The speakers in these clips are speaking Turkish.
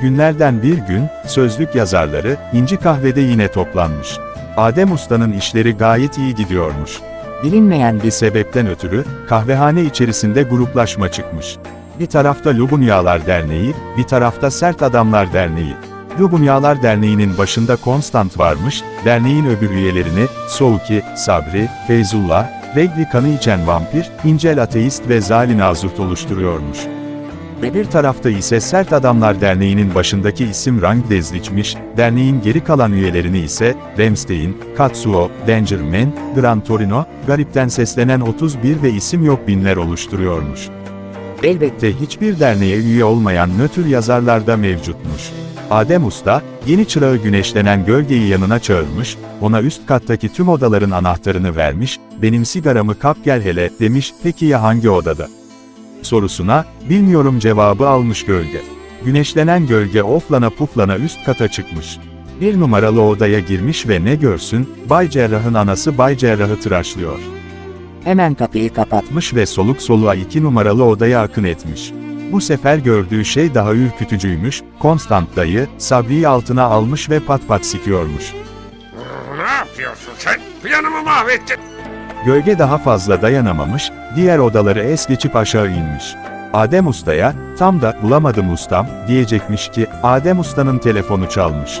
Günlerden bir gün, sözlük yazarları, İnci Kahve'de yine toplanmış. Adem Usta'nın işleri gayet iyi gidiyormuş. Bilinmeyen bir sebepten ötürü, kahvehane içerisinde gruplaşma çıkmış. Bir tarafta Lubunyalar Derneği, bir tarafta Sert Adamlar Derneği. Lubunyalar Derneği'nin başında Konstant varmış, derneğin öbür üyelerini, Souki, Sabri, Feyzullah, Regli kanı içen vampir, İncel ateist ve Zali Nazurt oluşturuyormuş. Bir tarafta ise Sert Adamlar Derneği'nin başındaki isim Rang Dezliçmiş, derneğin geri kalan üyelerini ise Remstein, Katsuo, Dangerman, Gran Torino, Garip'ten seslenen 31 ve isim yok binler oluşturuyormuş. Elbette hiçbir derneğe üye olmayan nötr yazarlar da mevcutmuş. Adem Usta, yeni çırağı güneşlenen gölgeyi yanına çağırmış, ona üst kattaki tüm odaların anahtarını vermiş, benim sigaramı kap gel hele, demiş, peki ya hangi odada? Sorusuna, bilmiyorum cevabı almış gölge. Güneşlenen gölge oflana puflana üst kata çıkmış. Bir numaralı odaya girmiş ve ne görsün, Bay Cerrah'ın anası Bay Cerrah'ı tıraşlıyor. Hemen kapıyı kapatmış ve soluk soluğa iki numaralı odaya akın etmiş. Bu sefer gördüğü şey daha ürkütücüymüş, Konstant dayı, Sabri'yi altına almış ve pat pat sikiyormuş. Ne yapıyorsun sen? Planımı mahvettin. Gölge daha fazla dayanamamış, diğer odaları es geçip aşağı inmiş. Adem Usta'ya, tam da bulamadım ustam, diyecekmiş ki, Adem Usta'nın telefonu çalmış.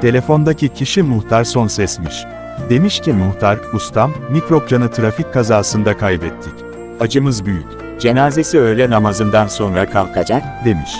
Telefondaki kişi muhtar son sesmiş. Demiş ki muhtar, ustam, Mikropcan'ı trafik kazasında kaybettik. Acımız büyük. Cenazesi öğle namazından sonra kalkacak, demiş.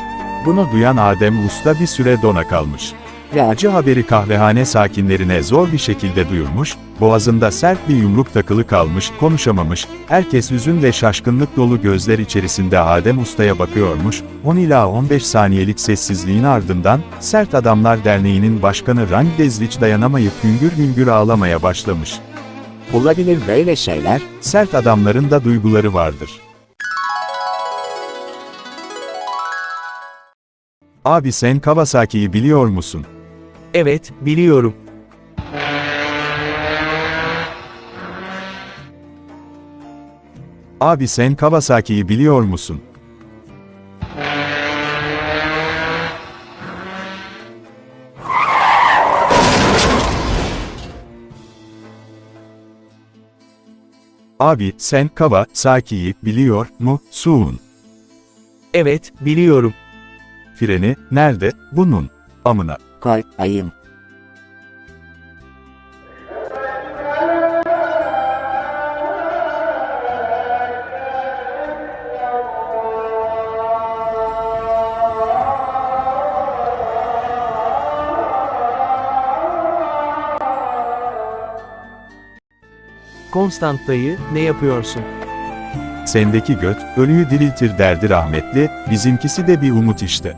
Bunu duyan Adem Usta bir süre dona kalmış. Ve acı haberi kahvehane sakinlerine zor bir şekilde duyurmuş, boğazında sert bir yumruk takılı kalmış, konuşamamış, herkes hüzün ve şaşkınlık dolu gözler içerisinde Adem Usta'ya bakıyormuş, 10 ila 15 saniyelik sessizliğin ardından, Sert Adamlar Derneği'nin başkanı Rang Dezliç dayanamayıp hüngür hüngür ağlamaya başlamış. Olabilir böyle şeyler, sert adamların da duyguları vardır. Abi sen Kawasaki'yi biliyor musun? Evet, biliyorum. Abi sen Kawasaki'yi biliyor musun? Abi sen Kawasaki'yi biliyor musun? Evet, biliyorum. Freni nerede bunun? Amına. Koy ayım. Konstant dayı, ne yapıyorsun? Sendeki göt, ölüyü diriltir derdi rahmetli, bizimkisi de bir umut işte.